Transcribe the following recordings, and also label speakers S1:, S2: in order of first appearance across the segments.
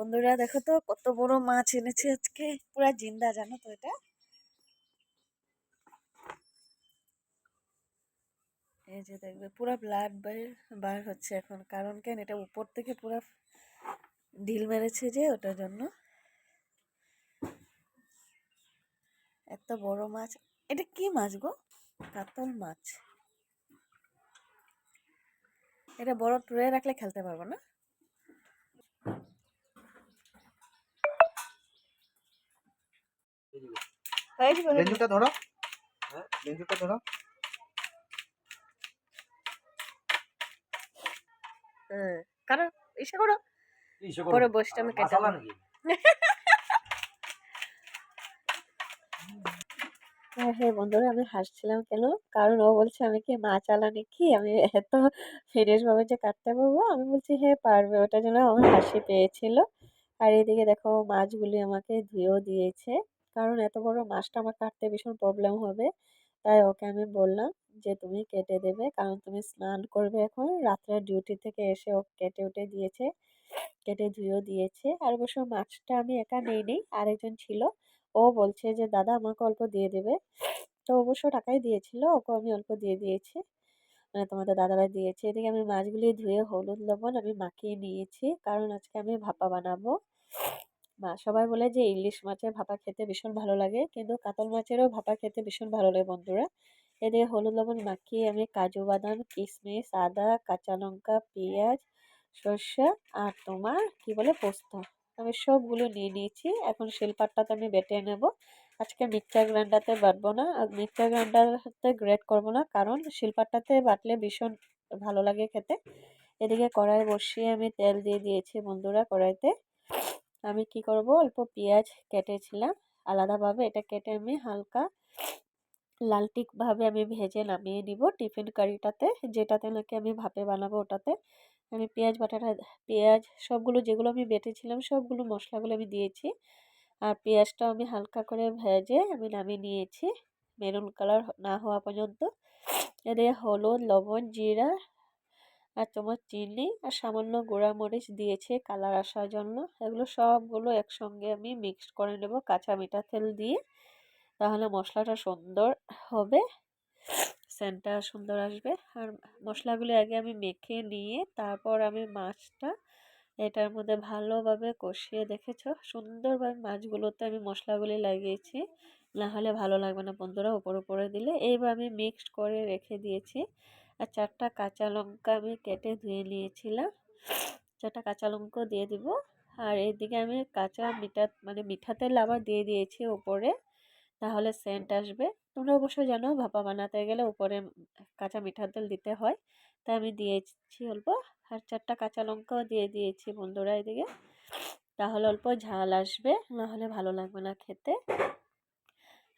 S1: বন্ধুরা দেখো তো, কত বড় মাছ এনেছে আজকে। পুরা জিন্দা, জানো তো এটা? এই যে দেখবে, পুরা ব্লাড বের হচ্ছে এখন। কারণ কেন, এটা উপর থেকে পুরা ঢিল মেরেছে যে, ওটার জন্য। এত বড় মাছ। এটা কি মাছ গো? কাতল মাছ। এটা বড় ট্রে রাখলে খেলতে পারব না?
S2: লেঞ্জুটা ধরো। হ্যাঁ? লেঞ্জুটা ধরো।
S1: হ্যাঁ কারণ ইসে করো।
S2: ইসে
S1: পরে বসটা আমি কেটে হ্যাঁ হ্যাঁ বন্ধুরা আমি হাসছিলাম কেন? কারণ ও বলছে আমি কি মাছ আলানি কি আমি এত ফ্রেশ ভাবে যে কাটতে পারব? আমি বলছি হ্যাঁ পারবে। ওটার জন্য আমার হাসি পেয়েছিল। আর এদিকে দেখো মাছগুলি আমাকে ধুয়েও দিয়েছে। কারণ এত বড় মাছটা আমার কাটতে ভীষণ প্রবলেম হবে। তাই ওকে আমি বললাম যে, তুমি কেটে দেবে, কারণ তুমি স্নান করবে এখন। রাত্রে ডিউটি থেকে এসে ও কেটে উঠে দিয়েছে, কেটে ধুয়েও দিয়েছে। আর অবশ্য মাছটা আমি একা নেই নেই আরেকজন ছিল। ও বলছে যে, দাদা, আমাকে অল্প দিয়ে দেবে। তো অবশ্য টাকাই দিয়েছিল ওকে আমি অল্প দিয়ে দিয়েছি। মানে তোমাদের দাদারা দিয়েছে। এদিকে আমি মাছগুলি ধুয়ে হলুদ লবণ আমি মাখিয়ে নিয়েছি, কারণ আজকে আমি ভাপা বানাবো। মা সবাই বলে যে ইলিশ মাছের ভাপা খেতে ভীষণ ভালো লাগে। কিন্তু কাতল মাছেরও ভাপা খেতে ভীষণ ভালো লাগে বন্ধুরা। এদিকে হলুদ লবণ মাখিয়ে আমি কাজু বাদাম কিশমিশ আদা, কাঁচা লঙ্কা, পেঁয়াজ, সর্ষে আর তোমার কি বলে পোস্ত। আমি সবগুলো নিয়ে নিয়েছি। এখন শিলপাটটাতে আমি বেটে নেব। আজকে মিক্সার গ্রাইন্ডারতে বাটবো না। আর মিক্সচার গ্রাইন্ডারতে গ্রেট করব না। কারণ শিলপাটটাতে বাটলে ভীষণ ভালো লাগে খেতে। এদিকে কড়াই বসিয়ে আমি তেল দিয়ে দিয়েছি বন্ধুরা কড়াইতে। আমি কি করব? অল্প পেঁয়াজ কেটেছিলাম। আলাদাভাবে এটা কেটে আমি হালকা লালটিকভাবে আমি ভেজে নামিয়ে নিব টিফিন কারিটাতে। যেটাতে নাকি আমি ভাপে বানাবো ওটাতে। আমি পেঁয়াজ বাটাটা, পেঁয়াজ সবগুলো যেগুলো আমি বেটেছিলাম সবগুলো মশলাগুলো আমি দিয়েছি। আর পেঁয়াজটা আমি হালকা করে ভেজে আমি নামিয়ে নিয়েছি। মেরুন কালার না হওয়া পর্যন্ত। এদিকে হলুদ, লবণ, জিরা আর তোমার চিনি আর সামান্য গুঁড়া মরিচ দিয়েছে কালার আসার জন্য। এগুলো সবগুলো একসঙ্গে আমি মিক্সড করে নেব কাঁচা মিঠা তেল দিয়ে। তাহলে মশলাটা সুন্দর হবে, সেন্টটা সুন্দর আসবে। আর মশলাগুলি আগে আমি মেখে নিয়ে তারপর আমি মাছটা এটার মধ্যে ভালোভাবে কষিয়ে দেখেছ? সুন্দরভাবে মাছগুলোতে আমি মশলাগুলি লাগিয়েছি, না হলে ভালো লাগবে না বন্ধুরা, উপর উপরে দিলে। এইবার আমি মিক্সড করে রেখে দিয়েছি। আর চারটা কাঁচা লঙ্কা আমি কেটে ধুয়ে নিয়েছিলাম। চারটা কাঁচা লঙ্কা দিয়ে দিব। আর এইদিকে আমি কাঁচা মিঠা মানে মিঠা তেল আবার দিয়ে দিয়েছি উপরে তাহলে সেন্ট আসবে। তোমরা অবশ্যই জানো, ভাপা বানাতে গেলে উপরে কাঁচা মিঠা তেল দিতে হয়, তাই আমি দিয়েছি অল্প। আর চারটা কাঁচা লঙ্কাও দিয়ে দিয়েছি বন্ধুরা এদিকে। তাহলে অল্প ঝাল আসবে, নাহলে ভালো লাগবে না খেতে।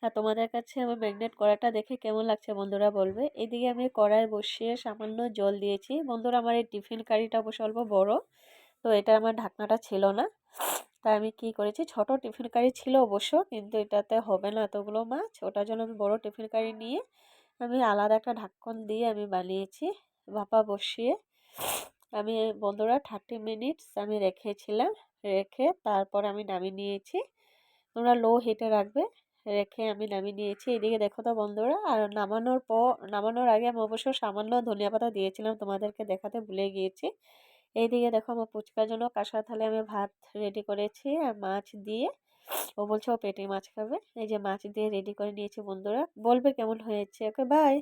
S1: আর তোমাদের কাছে আমার ম্যাগনেট কড়াটা দেখে কেমন লাগছে বন্ধুরা বলবে? এদিকে আমি কড়াই বসিয়ে সামান্য জল দিয়েছি। বন্ধুরা, আমার এই টিফিন কারিটা অবশ্য অল্প বড়, তো এটা আমার ঢাকনাটা ছিল না। তাই আমি কি করেছি, ছোট টিফিন কারি ছিল অবশ্য, কিন্তু এটাতে হবে না এতগুলো মাছ। ওটার জন্য আমি বড় টিফিন কারি নিয়ে আমি আলাদা একটা ঢাকন দিয়ে আমি বানিয়েছি, ভাপা বসিয়ে। আমি, বন্ধুরা থার্টি মিনিটস আমি রেখেছিলাম, রেখে তারপর আমি নামিয়ে নিয়েছি। তোমরা লো হিটে রাখবে। রেখে আমি নামিয়ে নিয়েছি। এদিকে দেখো তো বন্ধুরা, আর নামানোর পর, নামানোর আগে আমি অবশ্য সামান্য ধনিয়া পাতা দিয়েছিলাম তোমাদেরকে দেখাতে ভুলে গিয়েছি। এইদিকে দেখো আমার ফুচকার জন্য কাঁসা থালে আমি ভাত রেডি করেছি আর মাছ দিয়ে, ও বলছে ও পেটে মাছ খাবে। এই যে মাছ দিয়ে রেডি করে নিয়েছি বন্ধুরা। বলবে কেমন হয়েছে? Okay bye